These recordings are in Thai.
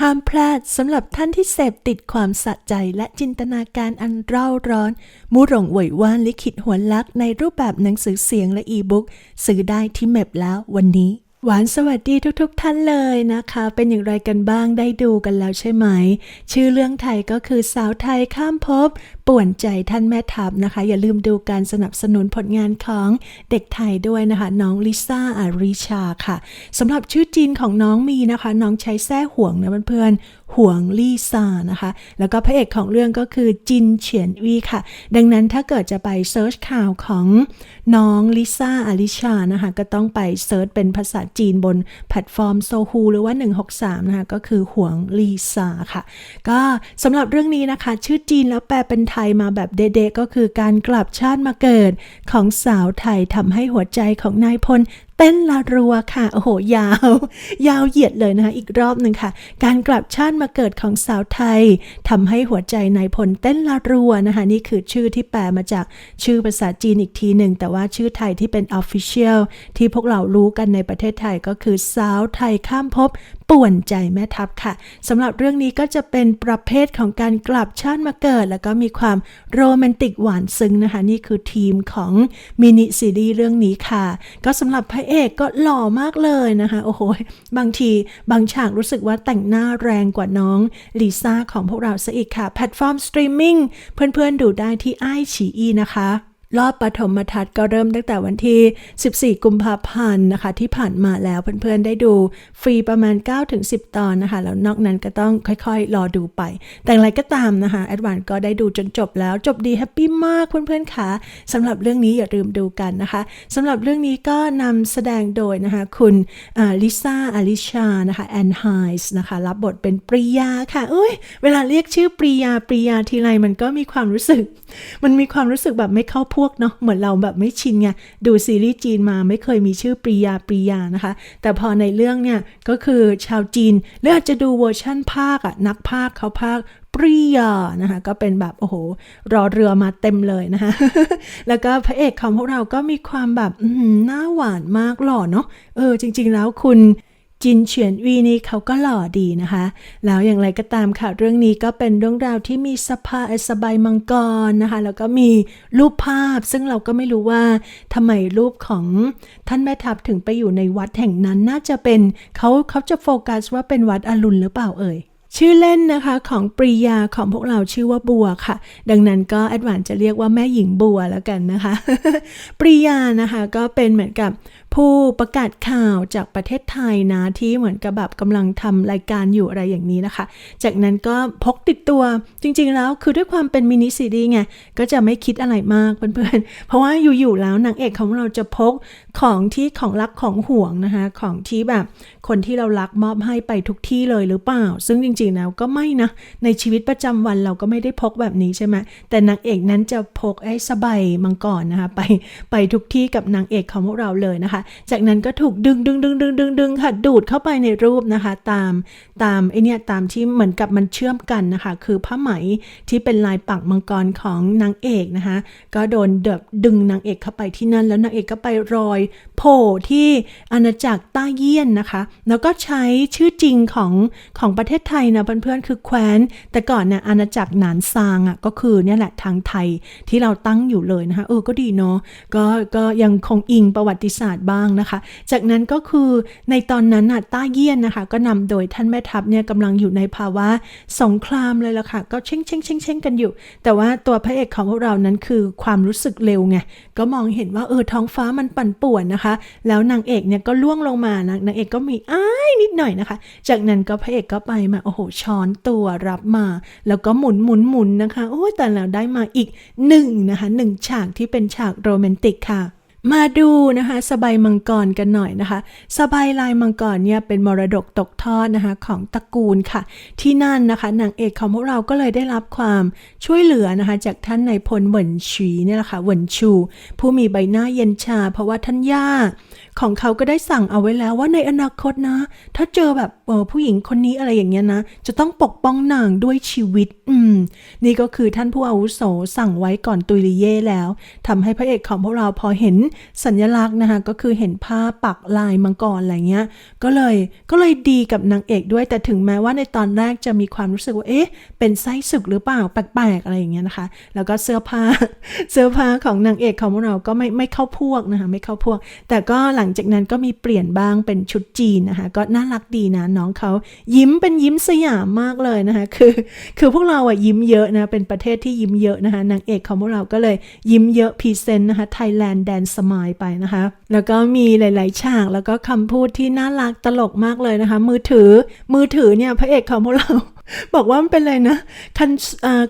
ห้ามพลาดสำหรับท่านที่เสพติดความสะใจและจินตนาการอันเร่าร้อน มูหลงเหวยว่านลิขิตหัวลักในรูปแบบหนังสือเสียงและอีบุ๊กซื้อได้ที่เมบแล้ววันนี้ หวานสวัสดีทุกๆทท่านเลยนะคะ เป็นอย่างไรกันบ้างได้ดูกันแล้วใช่ไหม ชื่อเรื่องไทยก็คือสาวไทยข้ามภพป่วนใจท่านแม่ทัพนะคะ อย่าลืมดูการสนับสนุนผลงานของเด็กไทยด้วยนะคะ น้องลิซ่าอาริชาค่ะสำหรับชื่อจีนของน้องมีนะคะ น้องใช้แท้ห่วงนะเพื่อนๆ ห่วงลิซ่านะคะ แล้วก็พระเอกของเรื่องก็คือจินเฉียนวีค่ะ ดังนั้นถ้าเกิดจะไปเซิร์ชข่าวของน้องลิซ่าอาริชานะคะ ก็ต้องไปเซิร์ชเป็นภาษาจีนบนแพลตฟอร์มโซฮูหรือว่า 163 นะคะ ก็คือห่วงลิซ่าค่ะ ก็สำหรับเรื่องนี้นะคะ ชื่อจีนแล้วแปลเป็นไทยมาแบบเด็ๆก็คือการกลับชาติมาเกิดของสาวไทยทำให้หัวใจของนายพลเต้นละรัวค่ะ โอ้โห ยาว ยาวเหยียดเลยนะคะ อีกรอบหนึ่งค่ะ การกลับชาติมาเกิดของสาวไทยทำให้หัวใจนายพลเต้นละรัวนะคะ นี่คือชื่อที่แปลมาจากชื่อภาษาจีนอีกทีหนึ่ง แต่ว่าชื่อไทยที่เป็น Official ที่พวกเรารู้กันในประเทศไทยก็คือสาวไทยข้ามภพป่วนใจแม่ทัพค่ะสำหรับเรื่องนี้ก็จะเป็นประเภทของการกลับชาติมาเกิด แล้วก็มีความโรแมนติกหวานซึ้งนะคะ นี่คือทีมของมินิซีรีส์เรื่องนี้ค่ะ ก็สำหรับพระเอกก็หล่อมากเลยนะคะ โอ้โห บางทีบางฉากรู้สึกว่าแต่งหน้าแรงกว่าน้องลิซ่าของพวกเราซะอีกค่ะ แพลตฟอร์มสตรีมมิ่งเพื่อนๆดูได้ที่ไอฉีอีนะคะ รอบปฐมทัศน์ก็เริ่มตั้งแต่วันที่ 14 กุมภาพันธ์นะคะ ที่ผ่านมาแล้วเพื่อนๆได้ดูฟรีประมาณ 9-10 ตอนนะคะ แล้วนอกนั้นก็ต้องค่อยๆ รอดูไป แต่อย่างไรก็ตามนะคะแอดวานก็ได้ดูจนจบแล้วจบดีแฮปปี้มากเพื่อนๆค่ะสำหรับเรื่องนี้อย่าลืมดูกันนะคะสำหรับเรื่องนี้ก็นำแสดงโดยนะคะคุณลิซ่าอลิชานะคะแอนไฮส์นะคะรับบทเป็นปริยาค่ะเอ้ยเวลาเรียกชื่อปริยาปริยาทีไรมันก็มีความรู้สึก มันมีความรู้สึกแบบไม่เข้าพวกเนาะเหมือนเราแบบไม่ชินไงดูซีรีส์จีนมาไม่เคยมีชื่อปริยาปริยานะคะ แต่พอในเรื่องเนี่ยก็คือชาวจีนหรืออาจจะดูเวอร์ชั่นภาคอะนักภาคเขาภาคปริยานะคะก็เป็นแบบ โอ้โห รอเรือมาเต็มเลยนะคะ แล้วก็พระเอกของพวกเราก็มีความแบบหน้าหวานมากหล่อเนาะเออจริง ๆ แล้วคุณ จินเฉียนวีนี่เขาก็หล่อดีนะคะ แล้วอย่างไรก็ตามค่ะ เรื่องนี้ก็เป็นเรื่องราวที่มีสภาสบายมังกรนะคะ แล้วก็มีรูปภาพ ซึ่งเราก็ไม่รู้ว่าทำไมรูปของท่านแม่ทัพถึงไปอยู่ในวัดแห่งนั้นน่าจะเป็นเขาเขาจะโฟกัสว่าเป็นวัดอรุณหรือเปล่าเอ่ยชื่อเล่นนะคะของปริยาของพวกเราชื่อว่าบัวค่ะ ดังนั้นก็แอดวานจะเรียกว่าแม่หญิงบัวแล้วกันนะคะ ปริยานะคะก็เป็นเหมือนกับ ผู้ประกาศข่าวจากประเทศไทยนะ ที่เหมือนกับแบบกำลังทำรายการอยู่อะไรอย่างนี้นะคะ จากนั้นก็พกติดตัวจริงๆแล้วคือด้วยความเป็นมินิซีรีส์ไง ก็จะไม่คิดอะไรมากเพื่อนๆ เพราะว่าอยู่ๆแล้วนางเอกของเราจะพกของที่ของรักของห่วงนะคะ ของที่แบบคนที่เรารักมอบให้ไปทุกที่เลยหรือเปล่า ซึ่งจริงๆแล้วก็ไม่นะ ในชีวิตประจำวันเราก็ไม่ได้พกแบบนี้ใช่ไหมแต่นางเอกนั้นจะพกไอ้สบายมังกรนะคะไปไปทุกที่กับนางเอกของพวกเราเลยนะคะจากนั้นก็ถูกดึงดึงดึงดึงดึงดึงค่ะดูดเข้าไปในรูปนะคะ ตามตามไอเนี่ยตามที่เหมือนกับมันเชื่อมกันนะคะ คือผ้าไหมที่เป็นลายปักมังกรของนางเอกนะคะ ก็โดนเดบดึงนางเอกเข้าไปที่นั่น แล้วนางเอกก็ไปรอยโผล่ที่อาณาจักรต้าเยี่ยนนะคะ แล้วก็ใช้ชื่อจริงของของประเทศไทยนะเพื่อนๆคือแคว้น แต่ก่อนเนี่ยอาณาจักรหนานซางอะก็คือเนี่ยแหละทางไทยที่เราตั้งอยู่เลยนะคะเออก็ดีเนาะก็ก็ยังคงอิงประวัติศาสตร์บ้างนะคะ จากนั้นก็คือในตอนนั้นน่ะต้าเยี่ยนนะคะ ก็นำโดยท่านแม่ทัพเนี่ยกำลังอยู่ในภาวะสงครามเลยล่ะค่ะ ก็เช่งเช่งเช่งเช่งกันอยู่ แต่ว่าตัวพระเอกของพวกเรานั้นคือความรู้สึกเร็วไง ก็มองเห็นว่าเออท้องฟ้ามันปั่นป่วนนะคะ แล้วนางเอกเนี่ยก็ล่วงลงมานะนางเอกก็มีอ้ายนิดหน่อยนะคะ จากนั้นก็พระเอกก็ไปมาโอ้โหช้อนตัวรับมา แล้วก็หมุนหมุนหมุนนะคะโอ้แต่แล้วได้มาอีกหนึ่งนะคะหนึ่งฉากที่เป็นฉากโรแมนติกค่ะ มาดูนะคะสบายมังกรกันหน่อยนะคะ สบายลายมังกรเนี่ยเป็นมรดกตกทอดนะคะของตระกูลค่ะ ที่นั่นนะคะนางเอกของพวกเราก็เลยได้รับความช่วยเหลือนะคะ จากท่านนายพลเหวินฉีเนี่ยแหละค่ะเหวินชู ผู้มีใบหน้าเย็นชา เพราะว่าท่านย่าของเขาก็ได้สั่งเอาไว้แล้วว่าในอนาคตนะ ถ้าเจอแบบออผู้หญิงคนนี้อะไรอย่างเงี้ยนะ จะต้องปกป้องนางด้วยชีวิต อืม นี่ก็คือท่านผู้อาวุโสสั่งไว้ก่อนตุยลิเย่แล้วทำให้พระเอกของพวกเราพอเห็นสัญลักษณ์นะคะก็คือเห็นผ้าปักลายมังกรอะไรเงี้ยก็เลยก็เลยดีกับนางเอกด้วยแต่ถึงแม้ว่าในตอนแรกจะมีความรู้สึกว่าเอ๊ะเป็นไส้ศึกหรือเปล่าแปลกๆอะไรอย่างเงี้ยนะคะ แล้วก็เสื้อผ้าเสื้อผ้าของนางเอกของพวกเราก็ไม่ไม่เข้าพวกนะคะไม่เข้าพวก แต่ก็หลังจากนั้นก็มีเปลี่ยนบ้างเป็นชุดจีนนะคะก็น่ารักดีนะน้องเขายิ้มเป็นยิ้มสยามมากเลยนะคะคือ คือพวกเราอะยิ้มเยอะนะเป็นประเทศที่ยิ้มเยอะนะคะนางเอกของพวกเราก็เลยยิ้มเยอะพรีเซนต์นะคะไทยแลนด์แดนสมายไปนะคะ แล้วก็มีหลาย ๆ ฉากแล้วก็คำพูดที่น่ารักตลกมากเลยนะคะ มือถือมือถือเนี่ยพระเอกของพวกเรา บอกว่ามันเป็นอะไรนะคัน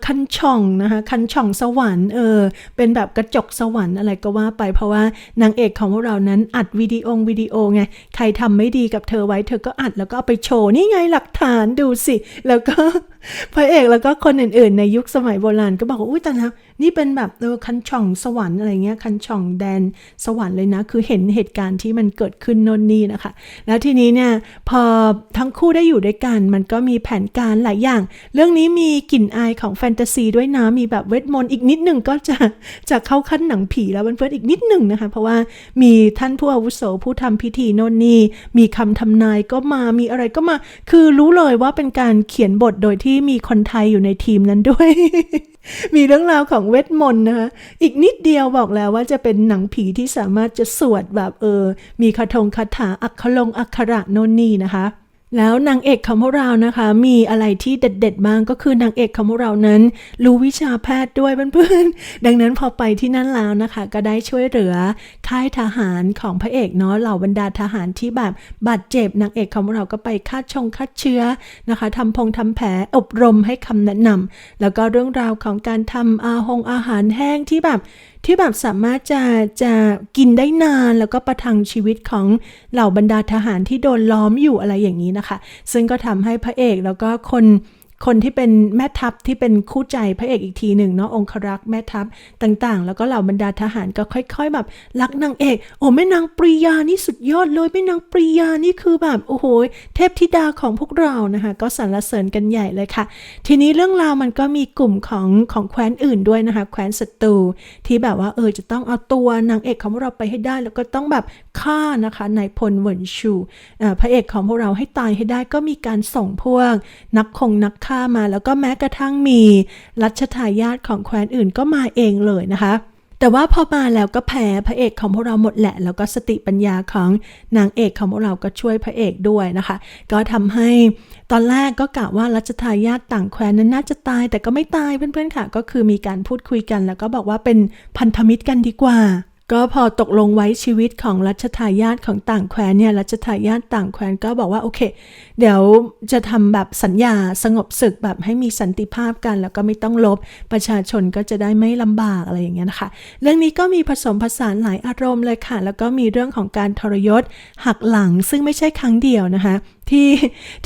คันช่องนะคะคันช่องสวรรค์เออเป็นแบบกระจกสวรรค์อะไรก็ว่าไป เพราะว่านางเอกของพวกเรานั้นอัดวิดีโอวิดีโอไงใครทำไม่ดีกับเธอไว้เธอก็อัดแล้วก็เอาไปโชว์นี่ไงหลักฐานดูสิ แล้วก็ พระเอกแล้วก็คนอื่นๆ ในยุคสมัยโบราณก็บอกว่าอุ้ยแต่แล้วนี่เป็นแบบเออคันช่องสวรรค์อะไรเงี้ยคันช่องแดนสวรรค์เลยนะ คือเห็นเหตุการณ์ที่มันเกิดขึ้นโนนนี่นะคะ แล้วทีนี้เนี่ยพอทั้งคู่ได้อยู่ด้วยกันมันก็มีแผนการหลายอย่าง เรื่องนี้มีกลิ่นอายของแฟนตาซีด้วยนะมีแบบเวทมนต์อีกนิดหนึ่งก็จะจะเข้าขั้นหนังผีแล้วเพื่อนๆอีกนิดหนึ่งนะคะ เพราะว่ามีท่านผู้อาวุโสผู้ทำพิธีโนนนี่มีคำทำนายก็มามีอะไรก็มา คือรู้เลยว่าเป็นการเขียนบทโดยที่มีคนไทยอยู่ในทีมนั้นด้วย มีเรื่องราวของเวทมนต์นะคะอีกนิดเดียวบอกแล้วว่าจะเป็นหนังผีที่สามารถจะสวดแบบเออ มีคาถงคาถาอักขลงอักขระโน่นนี่นะคะแล้วนางเอกของพวกเรานะคะ มีอะไรที่เด็ด ๆ บ้างก็คือนางเอกของพวกเรานั้น รู้วิชาแพทย์ด้วยเพื่อนๆดังนั้นพอไปที่นั่นแล้วนะคะ ก็ได้ช่วยเหลือค่ายทหารของพระเอกเนาะเหล่าบรรดาทหารที่แบบบาดเจ็บนางเอกของพวกเราก็ไปคัดชงคัดเชื้อนะคะทำพงทำแผลอบรมให้คำแนะนำแล้วก็เรื่องราวของการทำอาหงอาหารแห้งที่แบบที่แบบสามารถจะจะกินได้นานแล้วก็ประทังชีวิตของเหล่าบรรดาทหารที่โดนล้อมอยู่อะไรอย่างนี้นะคะ ซึ่งก็ทำให้พระเอกแล้วก็คน คนที่เป็นแม่ทัพที่เป็นคู่ใจพระเอกอีกทีหนึ่งเนาะองครักษ์แม่ทัพต่างๆ แล้วก็เหล่าบรรดาทหารก็ค่อย ๆ แบบรักนางเอกโอ้แม่นางปรียานี่สุดยอดเลยแม่นางปรียานี่คือแบบโอ้โหเทพธิดาของพวกเรานะคะก็สรรเสริญกันใหญ่เลยค่ะ ทีนี้เรื่องราวมันก็มีกลุ่มของของแคว้นอื่นด้วยนะคะแคว้นศัตรูที่แบบว่าเออจะต้องเอาตัวนางเอกของเราไปให้ได้ แล้วก็ต้องแบบ ฆ่านะคะนายพลเหวินชูพระเอกของพวกเราให้ตายให้ได้ก็มีการส่งพวก นักคงนักฆ่ามาแล้วก็แม้กระทั่งมีรัชทายาทของแคว้นอื่นก็มาเองเลยนะคะแต่ว่าพอมาแล้วก็แพ้พระเอกของพวกเราหมดแหละ แล้วก็สติปัญญาของนางเอกของพวกเราก็ช่วยพระเอกด้วยนะคะ ก็ทำให้ตอนแรกก็กะว่ารัชทายาทต่างแคว้นนั้นน่าจะตายแต่ก็ไม่ตายเพื่อนๆค่ะ ก็คือมีการพูดคุยกัน แล้วก็บอกว่าเป็นพันธมิตรกันดีกว่า ก็พอตกลงไว้ชีวิตของรัชทายาทของต่างแคว้นเนี่ยรัชทายาทต่างแคว้นก็บอกว่าโอเค เดี๋ยวจะทำแบบสัญญาสงบศึกแบบให้มีสันติภาพกัน แล้วก็ไม่ต้องลบประชาชนก็จะได้ไม่ลำบากอะไรอย่างเงี้ยนะคะ เรื่องนี้ก็มีผสมผสานหลายอารมณ์เลยค่ะ แล้วก็มีเรื่องของการทรยศหักหลังซึ่งไม่ใช่ครั้งเดียวนะคะที่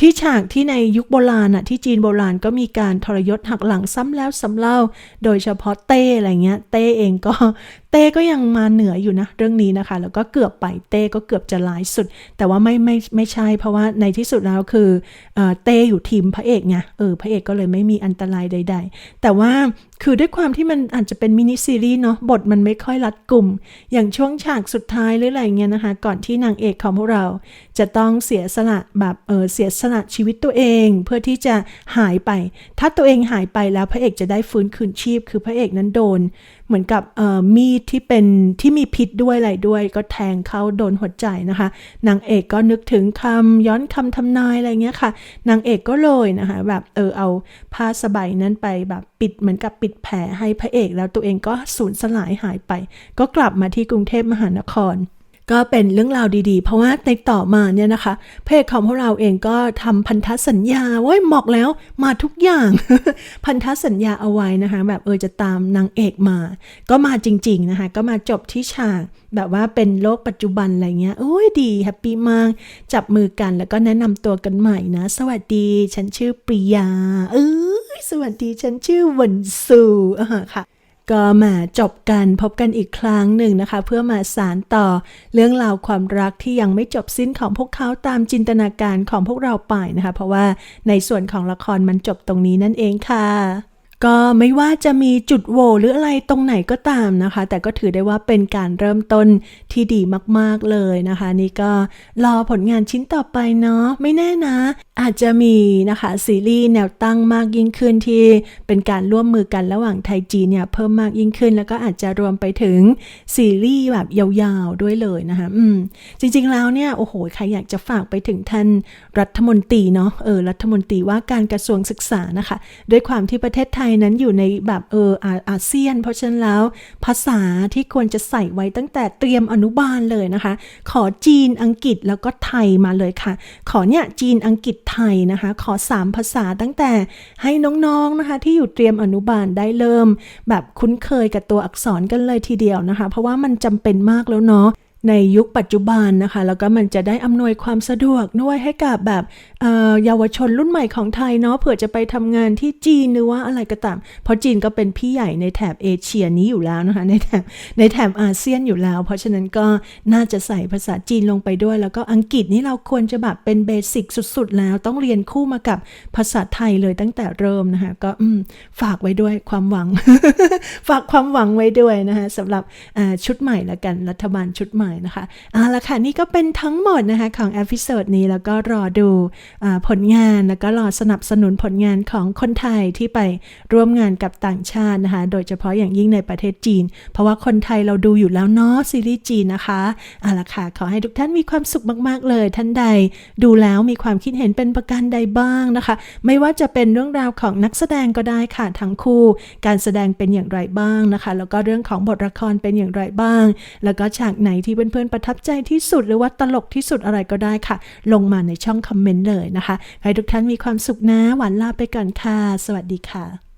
ที่ฉากที่ในยุคโบราณอะที่จีนโบราณก็มีการทรยศหักหลังซ้ำแล้วซ้ำเล่า โดยเฉพาะเต้อะไรเงี้ย เต้เองก็เต้ก็ยังมาเหนืออยู่นะ เรื่องนี้นะคะ แล้วก็เกือบไปเต้ก็เกือบจะร้ายสุด แต่ว่าไม่ไม่ไม่ใช่เพราะว่าในที่สุดแล้วคือเออเต้อยู่ทีมพระเอกไงเออพระเอกก็เลยไม่มีอันตรายใด ๆ แต่ว่า คือด้วยความที่มันอาจจะเป็นมินิซีรีส์เนาะบทมันไม่ค่อยรัดกลุ่ม อย่างช่วงฉากสุดท้ายหรืออะไรเงี้ยนะคะ ก่อนที่นางเอกของพวกเรา จะต้องเสียสละแบบเออเสียสละชีวิตตัวเอง เพื่อที่จะหายไป ถ้าตัวเองหายไปแล้วพระเอกจะได้ฟื้นคืนชีพ คือพระเอกนั้นโดน เหมือนกับมีดที่เป็นที่มีพิษด้วยอะไรด้วย ก็แทงเขาโดนหัวใจนะคะนางเอกก็นึกถึงคำย้อนคำทำนายอะไรเงี้ยค่ะนางเอกก็เลยนะคะแบบเออเอาผ้าสบายนั้นไปแบบปิดเหมือนกับปิดแผลให้พระเอก แล้วตัวเองก็สูญสลายหายไป ก็กลับมาที่กรุงเทพมหานคร ก็เป็นเรื่องราวดีๆ เพราะว่าในต่อมาเนี่ยนะคะ เพจของพวกเราเองก็ทำพันธสัญญาโว้ยหมอกแล้วมาทุกอย่าง พันธสัญญาเอาไว้นะคะ แบบเออจะตามนางเอกมา ก็มาจริง ๆนะคะ ก็มาจบที่ฉากแบบว่าเป็นโลกปัจจุบันอะไรเงี้ยโอ้ยดีแฮปปี้มาก จับมือกันแล้วก็แนะนำตัวกันใหม่นะ สวัสดี ฉันชื่อปริยา เอ้ยสวัสดี ฉันชื่อวันซูอ่าค่ะ ก็มาจบกันพบกันอีกครั้งหนึ่งนะคะ เพื่อมาสารต่อเรื่องราวความรักที่ยังไม่จบสิ้นของพวกเขาตามจินตนาการของพวกเราไปนะคะ เพราะว่าในส่วนของละครมันจบตรงนี้นั่นเองค่ะ ก็ไม่ว่าจะมีจุดโหว่หรืออะไรตรงไหนก็ตามนะคะ แต่ก็ถือได้ว่าเป็นการเริ่มต้นที่ดีมากๆเลยนะคะ นี่ก็รอผลงานชิ้นต่อไปเนาะไม่แน่นะ อาจจะมีนะคะซีรีส์แนวตั้งมากยิ่งขึ้นที่เป็นการร่วมมือกันระหว่างไทยจีนเนี่ยเพิ่มมากยิ่งขึ้น แล้วก็อาจจะรวมไปถึงซีรีส์แบบยาวๆด้วยเลยนะคะ อืม จริงๆแล้วเนี่ยโอ้โหใครอยากจะฝากไปถึงท่านรัฐมนตรีเนาะเออรัฐมนตรีว่าการกระทรวงศึกษานะคะ ด้วยความที่ประเทศไทยนั้นอยู่ในแบบเอออาอาเซียน เพราะฉะนั้นแล้วภาษาที่ควรจะใส่ไว้ตั้งแต่เตรียมอนุบาลเลยนะคะ ขอจีนอังกฤษแล้วก็ไทยมาเลยค่ะ ขอเนี่ยจีนอังกฤษไทยนะคะ ขอ 3 ภาษาตั้งแต่ให้น้องๆนะคะ ที่อยู่เตรียมอนุบาลได้เริ่ม แบบคุ้นเคยกับตัวอักษรกันเลยทีเดียวนะคะ เพราะว่ามันจำเป็นมากแล้วเนาะ ในยุคปัจจุบันนะคะ แล้วก็มันจะได้อำนวยความสะดวกด้วยให้กับแบบเยาวชนรุ่นใหม่ของไทยเนาะเผื่อจะไปทำงานที่จีนหรือว่าอะไรก็ตาม เพราะจีนก็เป็นพี่ใหญ่ในแถบเอเชียนี้อยู่แล้วนะคะในแถบในแถบอาเซียนอยู่แล้ว เพราะฉะนั้นก็น่าจะใส่ภาษาจีนลงไปด้วย แล้วก็อังกฤษนี่เราควรจะแบบเป็นเบสิกสุดๆ แล้วต้องเรียนคู่มากับภาษาไทยเลยตั้งแต่เริ่มนะคะก็ฝากไว้ด้วยความหวัง ฝากความหวังไว้ด้วยนะคะสำหรับชุดใหม่ละกันรัฐบาลชุดใหม่นะคะเอาละค่ะ นี่ก็เป็นทั้งหมดนะคะของเอพิโซดนี้แล้วก็รอดูอ่าผลงานแล้วก็รอสนับสนุนผลงานของคนไทยที่ไปร่วมงานกับต่างชาตินะคะ โดยเฉพาะอย่างยิ่งในประเทศจีน เพราะว่าคนไทยเราดูอยู่แล้วเนาะซีรีส์จีนนะคะเอาละค่ะ ขอให้ทุกท่านมีความสุขมากๆเลย ท่านใดดูแล้วมีความคิดเห็นเป็นประการใดบ้างนะคะ ไม่ว่าจะเป็นเรื่องราวของนักแสดงก็ได้ค่ะทั้งคู่ การแสดงเป็นอย่างไรบ้างนะคะ แล้วก็เรื่องของบทละครเป็นอย่างไรบ้าง แล้วก็ฉากไหนที่เพื่อนๆประทับใจที่สุดหรือว่าตลกที่สุดอะไรก็ได้ค่ะ ลงมาในช่องคอมเมนต์เลยนะคะ ให้ทุกท่านมีความสุขนะ หวานลาไปก่อนค่ะ สวัสดีค่ะ